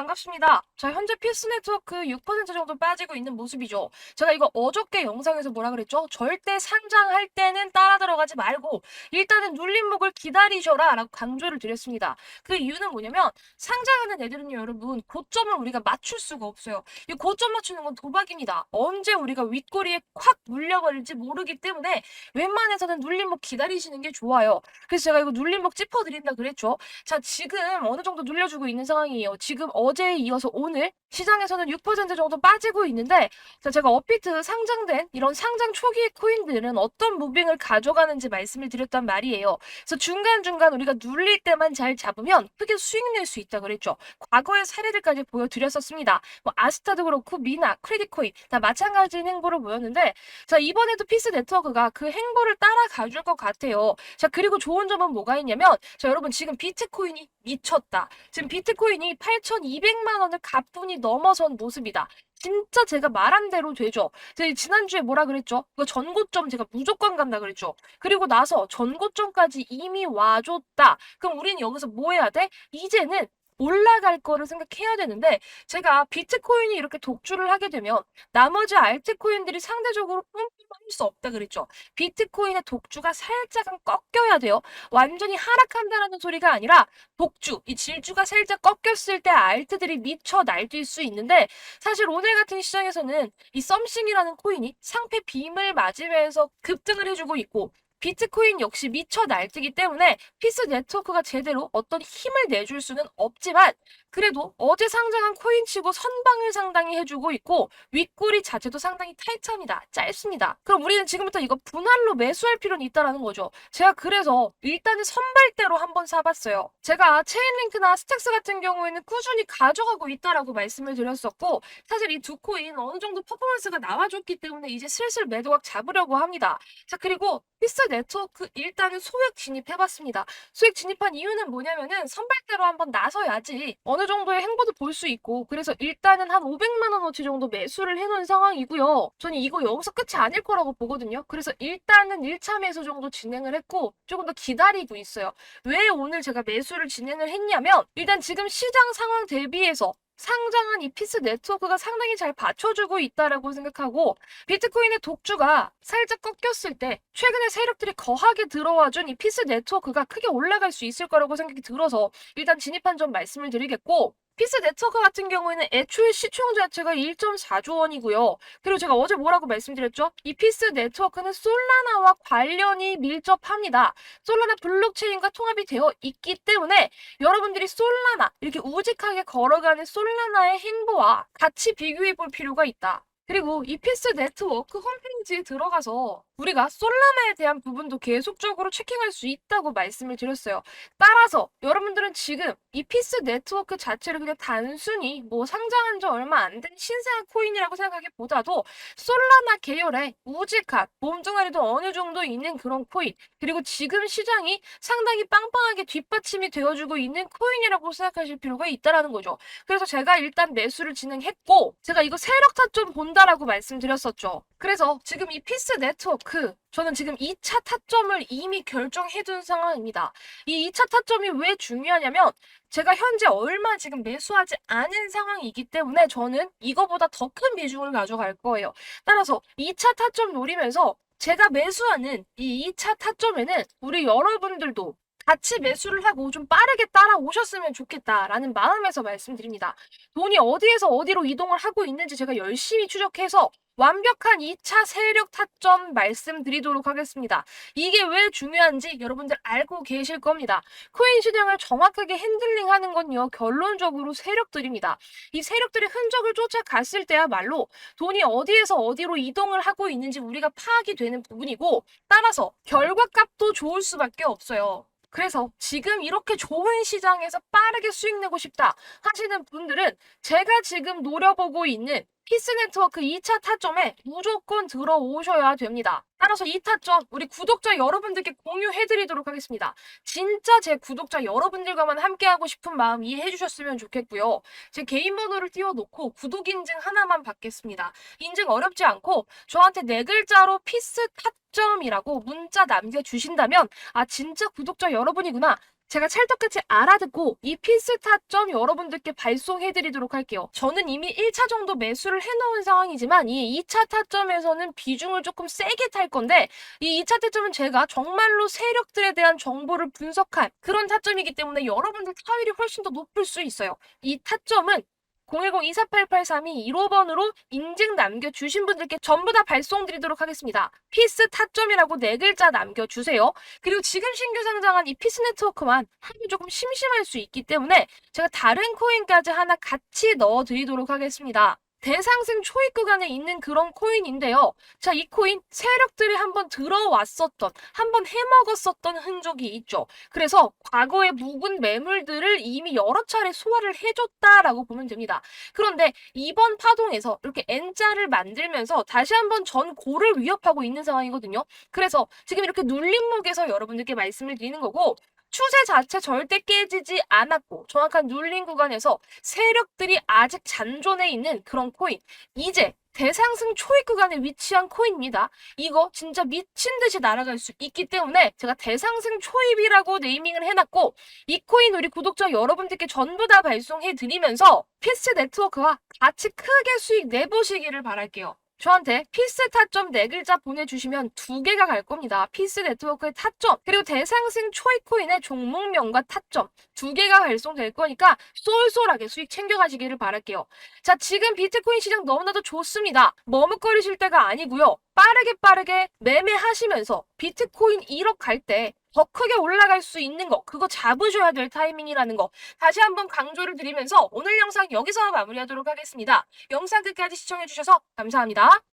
반갑습니다. 자, 현재 피스 네트워크 6% 정도 빠지고 있는 모습이죠. 제가 이거 어저께 영상에서 뭐라 그랬죠? 절대 상장할 때는 따라 들어가지 말고 일단은 눌림목을 기다리셔라 라고 강조를 드렸습니다. 그 이유는 뭐냐면 상장하는 애들은요, 여러분, 고점을 우리가 맞출 수가 없어요. 이 고점 맞추는 건 도박입니다. 언제 우리가 윗꼬리에 콱 물려버릴지 모르기 때문에 웬만해서는 눌림목 기다리시는 게 좋아요. 그래서 제가 이거 눌림목 짚어드린다 그랬죠. 자, 지금 어느 정도 눌려주고 있는 상황이에요. 지금 어 제에 이어서 오늘 시장에서는 6% 정도 빠지고 있는데, 자, 제가 업비트 상장된 이런 상장 초기의 코인들은 어떤 무빙을 가져가는지 말씀을 드렸단 말이에요. 그래서 중간중간 우리가 눌릴 때만 잘 잡으면 크게 수익 낼 수 있다 그랬죠. 과거의 사례들까지 보여드렸었습니다. 뭐 아스타도 그렇고 미나, 크레딧코인 다 마찬가지인 행보를 보였는데, 자, 이번에도 피스 네트워크가 그 행보를 따라가 줄 것 같아요. 자, 그리고 좋은 점은 뭐가 있냐면, 자, 여러분 지금 비트코인이 미쳤다. 지금 비트코인이 8,200만 원을 가뿐히 넘어선 모습이다. 진짜 제가 말한 대로 되죠. 제가 지난주에 뭐라 그랬죠? 이거 전고점 제가 무조건 간다 그랬죠. 그리고 나서 전고점까지 이미 와줬다. 그럼 우리는 여기서 뭐 해야 돼? 이제는 올라갈 거를 생각해야 되는데 제가 비트코인이 이렇게 독주를 하게 되면 나머지 알트코인들이 상대적으로 뿜뿜할 수 없다 그랬죠. 비트코인의 독주가 살짝은 꺾여야 돼요. 완전히 하락한다라는 소리가 아니라 독주, 이 질주가 살짝 꺾였을 때 알트들이 미쳐 날뛸 수 있는데 사실 오늘 같은 시장에서는 이 썸씽이라는 코인이 상패 빔을 맞으면서 급등을 해주고 있고 비트코인 역시 미쳐 날뛰기 때문에 피스 네트워크가 제대로 어떤 힘을 내줄 수는 없지만 그래도 어제 상장한 코인치고 선방을 상당히 해주고 있고 윗꼬리 자체도 상당히 타이트합니다. 짧습니다. 그럼 우리는 지금부터 이거 분할로 매수할 필요는 있다라는 거죠. 제가 그래서 일단은 선발대로 한번 사봤어요. 제가 체인링크나 스택스 같은 경우에는 꾸준히 가져가고 있다라고 말씀을 드렸었고 사실 이 두 코인 어느 정도 퍼포먼스가 나와줬기 때문에 이제 슬슬 매도각 잡으려고 합니다. 자 그리고 피스 네트워크 일단은 소액 진입해봤습니다. 소액 진입한 이유는 뭐냐면은 선발대로 한번 나서야지 어느 정도의 행보도 볼 수 있고 그래서 일단은 한 500만 원어치 정도 매수를 해놓은 상황이고요. 저는 이거 여기서 끝이 아닐 거라고 보거든요. 그래서 일단은 1차 매수 정도 진행을 했고 조금 더 기다리고 있어요. 왜 오늘 제가 매수를 진행을 했냐면 일단 지금 시장 상황 대비해서 상장한 이 피스 네트워크가 상당히 잘 받쳐주고 있다라고 생각하고 비트코인의 독주가 살짝 꺾였을 때 최근에 세력들이 거하게 들어와준 이 피스 네트워크가 크게 올라갈 수 있을 거라고 생각이 들어서 일단 진입한 점 말씀을 드리겠고 피스 네트워크 같은 경우에는 애초에 시총 자체가 1.4조 원이고요. 그리고 제가 어제 뭐라고 말씀드렸죠? 이 피스 네트워크는 솔라나와 관련이 밀접합니다. 솔라나 블록체인과 통합이 되어 있기 때문에 여러분들이 솔라나 이렇게 우직하게 걸어가는 솔라나의 행보와 같이 비교해 볼 필요가 있다. 그리고 이 피스 네트워크 홈페이지에 들어가서 우리가 솔라나에 대한 부분도 계속적으로 체킹할 수 있다고 말씀을 드렸어요. 따라서 여러분들은 지금 이 피스 네트워크 자체를 그냥 단순히 뭐 상장한 지 얼마 안 된 신생한 코인이라고 생각하기보다도 솔라나 계열의 우직한 몸뚱아리도 어느 정도 있는 그런 코인 그리고 지금 시장이 상당히 빵빵하게 뒷받침이 되어주고 있는 코인이라고 생각하실 필요가 있다라는 거죠. 그래서 제가 일단 매수를 진행했고 제가 이거 세력 타점 본다 라고 말씀드렸었죠. 그래서 지금 이 피스 네트워크 저는 지금 2차 타점을 이미 결정해둔 상황입니다. 이 2차 타점이 왜 중요하냐면 제가 현재 얼마 지금 매수하지 않은 상황이기 때문에 저는 이거보다 더 큰 비중을 가져갈 거예요. 따라서 2차 타점 노리면서 제가 매수하는 이 2차 타점에는 우리 여러분들도 같이 매수를 하고 좀 빠르게 따라오셨으면 좋겠다라는 마음에서 말씀드립니다. 돈이 어디에서 어디로 이동을 하고 있는지 제가 열심히 추적해서 완벽한 2차 세력 타점 말씀드리도록 하겠습니다. 이게 왜 중요한지 여러분들 알고 계실 겁니다. 코인 시장을 정확하게 핸들링하는 건요, 결론적으로 세력들입니다. 이 세력들의 흔적을 쫓아갔을 때야말로 돈이 어디에서 어디로 이동을 하고 있는지 우리가 파악이 되는 부분이고, 따라서 결과값도 좋을 수밖에 없어요. 그래서 지금 이렇게 좋은 시장에서 빠르게 수익 내고 싶다 하시는 분들은 제가 지금 노려보고 있는 피스 네트워크 2차 타점에 무조건 들어오셔야 됩니다. 따라서 이 타점 우리 구독자 여러분들께 공유해드리도록 하겠습니다. 진짜 제 구독자 여러분들과만 함께하고 싶은 마음 이해해 주셨으면 좋겠고요. 제 개인 번호를 띄워놓고 구독 인증 하나만 받겠습니다. 인증 어렵지 않고 저한테 네 글자로 피스 타점이라고 문자 남겨주신다면 아 진짜 구독자 여러분이구나 제가 찰떡같이 알아듣고 이 피스 타점 여러분들께 발송해드리도록 할게요. 저는 이미 1차 정도 매수를 해놓은 상황이지만 이 2차 타점에서는 비중을 조금 세게 탈 건데 이 2차 타점은 제가 정말로 세력들에 대한 정보를 분석한 그런 타점이기 때문에 여러분들 타율이 훨씬 더 높을 수 있어요. 이 타점은 010-248832 15번으로 인증 남겨주신 분들께 전부 다 발송드리도록 하겠습니다. 피스 타점이라고 네 글자 남겨주세요. 그리고 지금 신규 상장한 이 피스 네트워크만 하기 조금 심심할 수 있기 때문에 제가 다른 코인까지 하나 같이 넣어드리도록 하겠습니다. 대상승 초입 구간에 있는 그런 코인인데요. 자, 이 코인 세력들이 한번 들어왔었던, 한번 해먹었었던 흔적이 있죠. 그래서 과거의 묵은 매물들을 이미 여러 차례 소화를 해줬다라고 보면 됩니다. 그런데 이번 파동에서 이렇게 N자를 만들면서 다시 한번 전 고를 위협하고 있는 상황이거든요. 그래서 지금 이렇게 눌림목에서 여러분들께 말씀을 드리는 거고, 추세 자체 절대 깨지지 않았고 정확한 눌림 구간에서 세력들이 아직 잔존해 있는 그런 코인 이제 대상승 초입 구간에 위치한 코인입니다. 이거 진짜 미친 듯이 날아갈 수 있기 때문에 제가 대상승 초입이라고 네이밍을 해놨고 이 코인 우리 구독자 여러분들께 전부 다 발송해 드리면서 피스 네트워크와 같이 크게 수익 내보시기를 바랄게요. 저한테 피스 타점 네 글자 보내주시면 두 개가 갈 겁니다. 피스 네트워크의 타점 그리고 대상승 초입 코인의 종목명과 타점 두 개가 발송될 거니까 쏠쏠하게 수익 챙겨가시기를 바랄게요. 자 지금 비트코인 시장 너무나도 좋습니다. 머뭇거리실 때가 아니고요. 빠르게 빠르게 매매하시면서 비트코인 1억 갈 때 더 크게 올라갈 수 있는 거 그거 잡으셔야 될 타이밍이라는 거 다시 한번 강조를 드리면서 오늘 영상 여기서 마무리하도록 하겠습니다. 영상 끝까지 시청해주셔서 감사합니다.